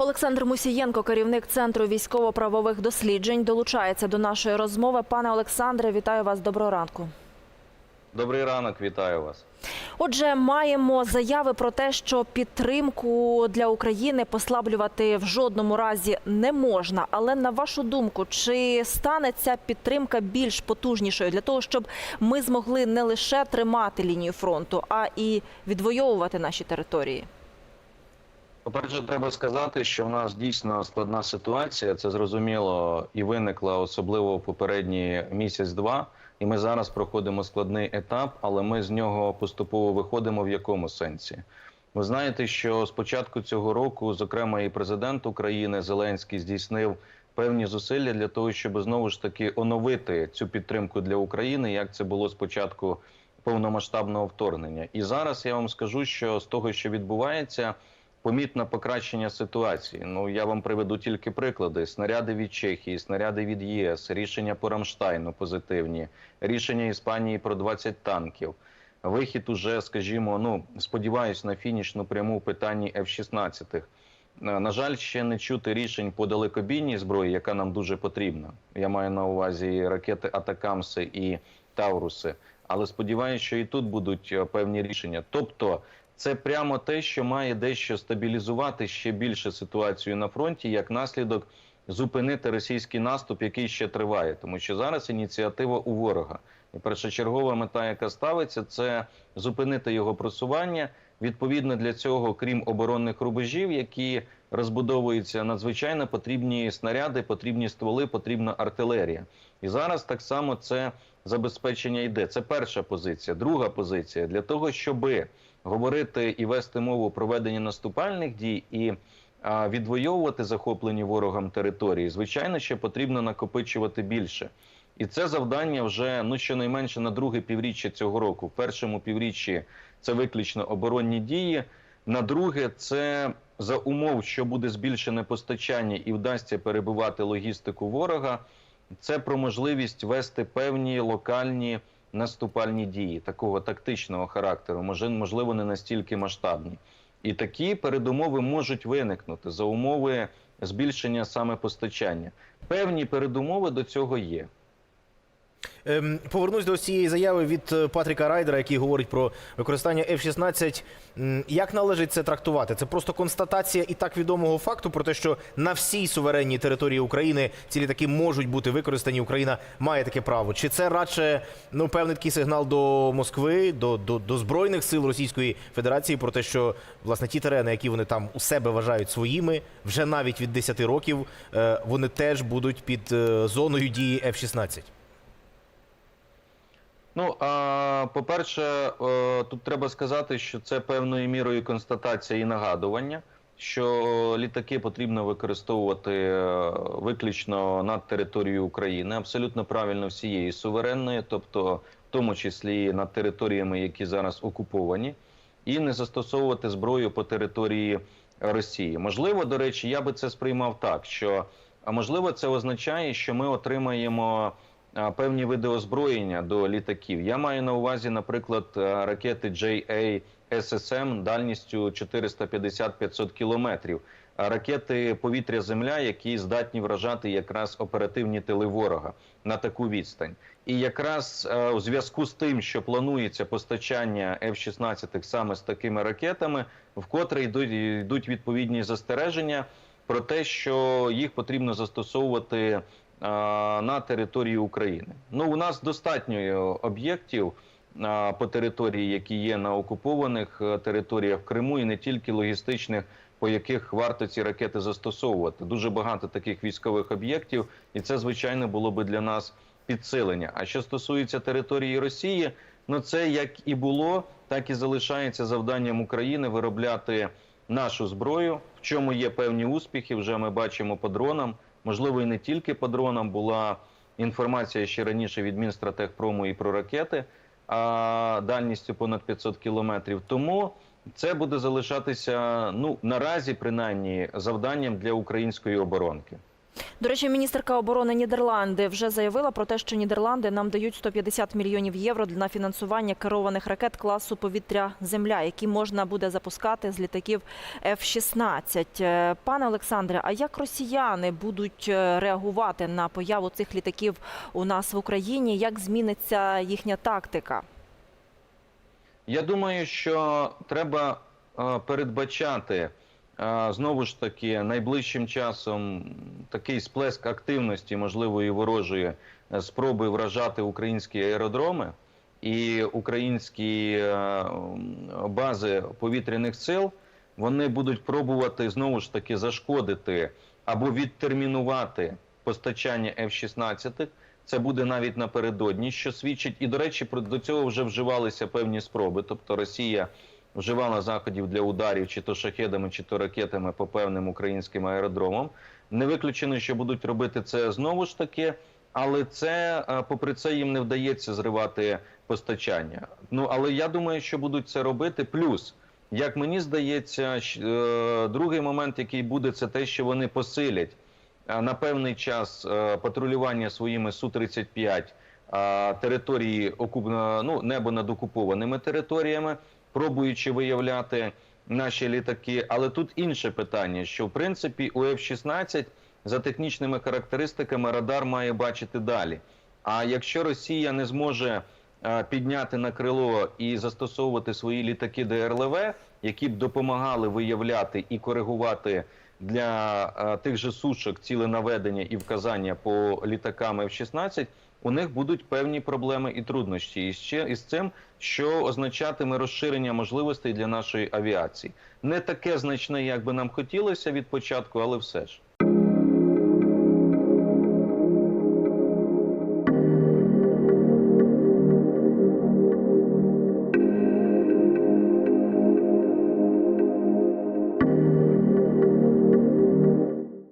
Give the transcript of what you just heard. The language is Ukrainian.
Олександр Мусієнко, керівник центру військово-правових досліджень, долучається до нашої розмови. Пане Олександре, вітаю вас. Доброго ранку. Добрий ранок, вітаю вас. Отже, маємо заяви про те, що підтримку для України послаблювати в жодному разі не можна. Але на вашу думку, чи стане ця підтримка більш потужнішою для того, щоб ми змогли не лише тримати лінію фронту, а і відвоювати наші території? По-перше, треба сказати, що в нас дійсно складна ситуація. Це зрозуміло і виникла особливо в попередній місяць-два. І ми зараз проходимо складний етап, але ми з нього поступово виходимо в якому сенсі. Ви знаєте, що з початку цього року, зокрема, і президент України Зеленський здійснив певні зусилля для того, щоб знову ж таки оновити цю підтримку для України, як це було спочатку повномасштабного вторгнення. І зараз я вам скажу, що з того, що відбувається, помітне покращення ситуації. Ну я вам приведу тільки приклади: снаряди від Чехії, снаряди від ЄС, рішення по Рамштайну позитивні, рішення Іспанії про 20 танків. Вихід уже, скажімо, ну сподіваюсь, на фінішну пряму в питанні F-16. Е, На жаль, ще не чути рішень по далекобійній зброї, яка нам дуже потрібна. Я маю на увазі ракети Атакамси і Тауруси. Але сподіваюся, що і тут будуть е, певні рішення. Тобто, це прямо те, що має дещо стабілізувати ще більше ситуацію на фронті, як наслідок зупинити російський наступ, який ще триває, тому що зараз ініціатива у ворога. І першочергова мета, яка ставиться, це зупинити його просування. Відповідно для цього, крім оборонних рубежів, які розбудовуються надзвичайно потрібні снаряди, потрібні стволи, потрібна артилерія. І зараз так само це забезпечення йде. Це перша позиція. Друга позиція для того, щоби говорити і вести мову про ведення наступальних дій і а, відвоювати захоплені ворогом території, звичайно, ще потрібно накопичувати більше. І це завдання вже ну щонайменше на друге півріччя цього року. В першому півріччі це виключно оборонні дії. На друге, це за умов, що буде збільшене постачання і вдасться перебивати логістику ворога. Це про можливість вести певні локальні наступальні дії такого тактичного характеру, можливо, не настільки масштабні. І такі передумови можуть виникнути за умови збільшення саме постачання. Певні передумови до цього є. Ем, Повернусь до цієї заяви від е, Патріка Райдера, який говорить про використання F-16. Як належить це трактувати? Це просто констатація і так відомого факту про те, що на всій суверенній території України ці літаки можуть бути використані. Україна має таке право. Чи це радше ну певний такий сигнал до Москви, до, до, до збройних сил Російської Федерації про те, що власне ті терени, які вони там у себе вважають своїми, вже навіть від 10 років, е, вони теж будуть під е, зоною дії F-16? Ну по-перше, е, тут треба сказати, що це певною мірою констатація і нагадування, що літаки потрібно використовувати е, виключно над територією України, абсолютно правильно всієї суверенної, тобто в тому числі над територіями, які зараз окуповані, і не застосовувати зброю по території Росії. Можливо, до речі, я би це сприймав так, що а можливо, це означає, що ми отримаємо певні види озброєння до літаків. Я маю на увазі, наприклад, ракети JA-SSM дальністю 450-500 кілометрів. Ракети повітря-земля, які здатні вражати якраз оперативні тили ворога на таку відстань. І якраз е, у зв'язку з тим, що планується постачання F-16 саме з такими ракетами, вкотре йдуть, йдуть відповідні застереження про те, що їх потрібно застосовувати е, на території України. Ну, у нас достатньо об'єктів по території, які є на окупованих е, територіях в Криму, і не тільки логістичних, по яких варто ці ракети застосовувати. Дуже багато таких військових об'єктів, і це звичайно було би для нас підсилення. А що стосується території Росії, ну це як і було, так і залишається завданням України виробляти нашу зброю, в чому є певні успіхи. Вже ми бачимо по дронам. Можливо, і не тільки по дронам була інформація ще раніше від Мінстратехпрому і про ракети, а дальністю понад 500 кілометрів. Тому це буде залишатися ну наразі, принаймні, завданням для української оборонки. До речі, міністерка оборони Нідерланди вже заявила про те, що Нідерланди нам дають 150 мільйонів євро на фінансування керованих ракет класу повітря Земля, які можна буде запускати з літаків F-16. Е, Пане Олександре, а як росіяни будуть е, реагувати на появу цих літаків у нас в Україні? Як зміниться їхня тактика? Я думаю, що треба е, передбачати знову ж таки найближчим часом такий сплеск активності можливої ворожої е, спроби вражати українські аеродроми і українські е, бази повітряних сил. Вони будуть пробувати знову ж таки зашкодити або відтермінувати постачання F-16. Це буде навіть напередодні, що свідчить, і до речі, до цього вже вживалися певні спроби. Тобто Росія вживала заходів для ударів чи то шахедами, чи то ракетами по певним українським аеродромам. Не виключено, що будуть робити це знову ж таки, але це е, попри це їм не вдається зривати постачання. Ну але я думаю, що будуть це робити. Плюс, як мені здається, е, другий момент, який буде, це те, що вони посилять е, на певний час патрулювання своїми Су-35 е, території ну, небо над окупованими територіями, пробуючи виявляти наші літаки. Але тут інше питання: що в принципі у F-16 за технічними характеристиками радар має бачити далі. А якщо Росія не зможе підняти на крило і застосовувати свої літаки ДРЛВ, які б допомагали виявляти і коригувати для тих же сушок ціленаведення і вказання по літакам F-16, у них будуть певні проблеми і труднощі і ще, із цим, що означатиме розширення можливостей для нашої авіації. Не таке значне, як би нам хотілося від початку, але все ж.